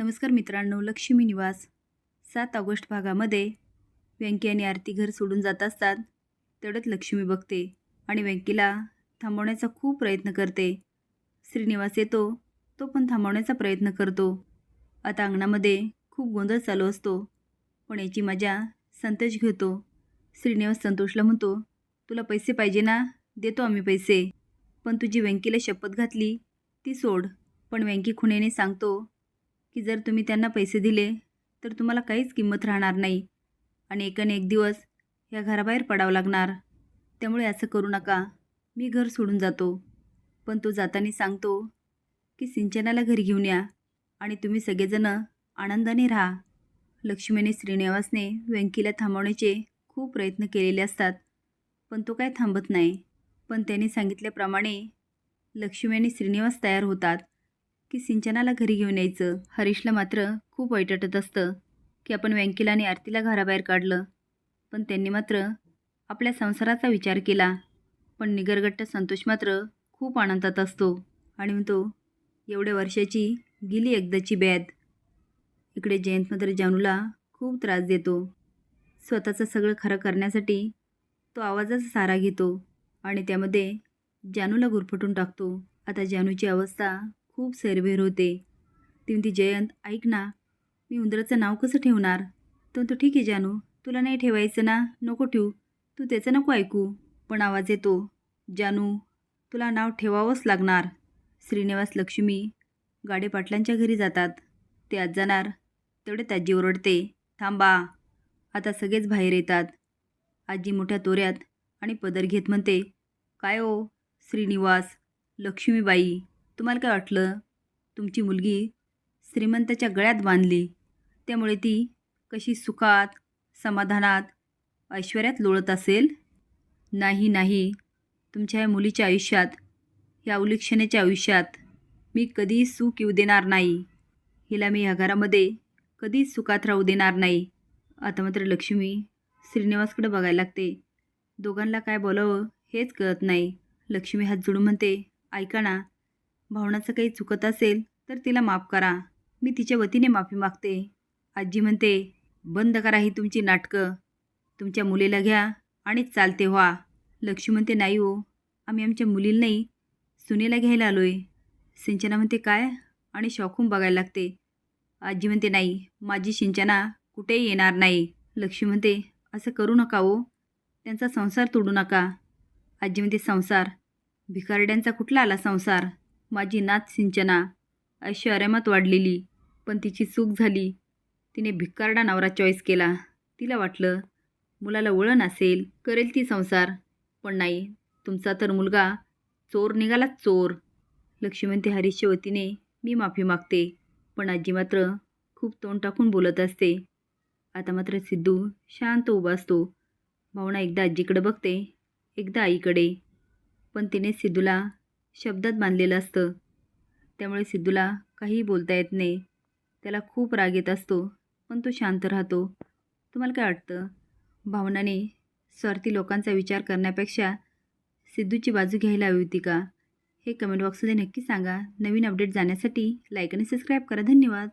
नमस्कार मित्रांनो लक्ष्मी निवास. सात ऑगस्ट भागामध्ये व्यंकी आणि आरती घर सोडून जात असतात. तेवढ्यात लक्ष्मी बघते आणि व्यंकीला थांबवण्याचा खूप प्रयत्न करते. श्रीनिवास येतो तो पण थांबवण्याचा प्रयत्न करतो. आता अंगणामध्ये खूप गोंधळ चालू असतो. पण याची मजा संतोष घेतो. श्रीनिवास संतोषला म्हणतो तुला पैसे पाहिजे ना? देतो आम्ही पैसे. पण तुझी व्यंकीला शपथ घातली ती सोड. पण व्यंकी खुणेने सांगतो की जर तुम्ही त्यांना पैसे दिले तर तुम्हाला काहीच किंमत राहणार नाही. आणि एकाने एक दिवस या घराबाहेर पडावं लागणार. त्यामुळे असं करू नका. मी घर सोडून जातो. पण तो जाताना सांगतो की सिंचनाला घरी घेऊन या आणि तुम्ही सगळेजणं आनंदाने राहा. लक्ष्मीने श्रीनिवासने व्यंकीला थांबवण्याचे खूप प्रयत्न केलेले असतात. पण तो काय थांबत नाही. पण त्यांनी सांगितल्याप्रमाणे लक्ष्मी आणि श्रीनिवास तयार होतात. की सिंचनाला घरी घेऊन यायचं. हरीशला मात्र खूप वाईटत असतं की आपण व्यंकीला आणि आरतीला घराबाहेर काढलं. पण त्यांनी मात्र आपल्या संसाराचा विचार केला. पण निगरगट्ट संतोष मात्र खूप आनंदात असतो आणि म्हणतो एवढ्या वर्षाची गेली एकदाची बॅद इकडे जयंत मात्र जानूला खूप त्रास देतो. स्वतःचं सगळं खरं करण्यासाठी तो आवाजाचा सारा घेतो आणि त्यामध्ये जानूला गुरफटून टाकतो. आता जानूची अवस्था खूप सैरभैर होते ती म्हणते जयंत ऐक ना मी उंदराचं नाव कसं ठेवणार? तो ठीक आहे जानू तुला नाही ठेवायचं ना? नको ठेवू. तू त्याचं नको ऐकू. पण आवाज येतो जानू तुला नाव ठेवावंच लागणार. श्रीनिवास लक्ष्मी गाडे पाटलांच्या घरी जातात. ते आज जाणार. तेवढे आजी ओरडते थांबा. आता सगळेच बाहेर येतात. आजी मोठ्या तोऱ्यात आणि पदर घेत म्हणते काय ओ श्रीनिवास लक्ष्मीबाई? तुम्हाला काय वाटलं? तुमची मुलगी श्रीमंताच्या गळ्यात बांधली. त्यामुळे ती कशी सुखात समाधानात ऐश्वर्यात लोळत असेल? नाही नाही. तुमच्या या मुलीच्या आयुष्यात या उल्लेक्षणाच्या आयुष्यात मी कधी सुख येऊ देणार नाही. हिला मी ह्या घरामध्ये कधीच सुखात राहू देणार नाही. आता मात्र लक्ष्मी श्रीनिवासकडे बघायला लागते. दोघांना काय बोलावं हेच कळत नाही. लक्ष्मी हात जोडून म्हणते ऐका ना भावनाचं काही चुकत असेल तर तिला माफ करा. मी तिच्या वतीने माफी मागते. आजी म्हणते बंद करा ही तुमची नाटकं. तुमच्या मुलीला घ्या आणि चालते व्हा. लक्ष्मी म्हणते नाही हो आम्ही आमच्या मुलीला नाही सुनेला घ्यायला आलो आहे सिंचना म्हणते काय? आणि शॉकून बघायला लागते. आजी म्हणते नाही माझी सिंचना कुठेही येणार नाही. लक्ष्मी म्हणते असं करू नका हो. त्यांचा संसार तोडू नका. आजी म्हणते संसार? भिकारड्यांचा कुठला आला संसार? माझी नात सिंचना. अशी आरामात वाढलेली पण तिची चूक झाली. तिने भिकारडा नवरा चॉईस केला. तिला वाटलं मुलाला वळण असेल करेल ती संसार. पण नाही तुमचा तर मुलगा चोर निघाला चोर. लक्ष्मी हरीशच्या वतीने मी माफी मागते पण आजी मात्र खूप तोंड टाकून बोलत असते. आता मात्र सिद्धू शांत उभा असतो. भावना एकदा आजीकडे बघते एकदा आईकडे. पण तिने सिद्धूला शब्दात बांधलेलं असतं. त्यामुळे सिद्धूला काहीही बोलता येत नाही. त्याला खूप राग येत असतो पण तो शांत राहतो. तुम्हाला काय वाटतं? भावनाने स्वार्थी लोकांचा विचार करण्यापेक्षा सिद्धूची बाजू घ्यायला हवी होती का? हे कमेंट बॉक्समध्ये नक्की सांगा. नवीन अपडेट जाण्यासाठी लाईक आणि सबस्क्राईब करा. धन्यवाद.